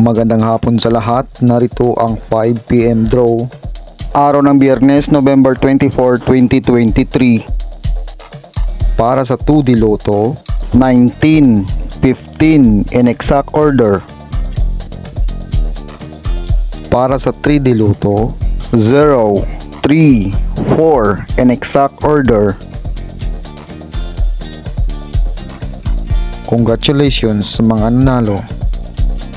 Magandang hapon sa lahat. Narito ang 5pm draw. Araw ng Biyernes, November 24, 2023. Para sa 2D Lotto, 19, 15 in exact order. Para sa 3D Lotto, 0, 3, 4 in exact order. Congratulations sa mga nanalo.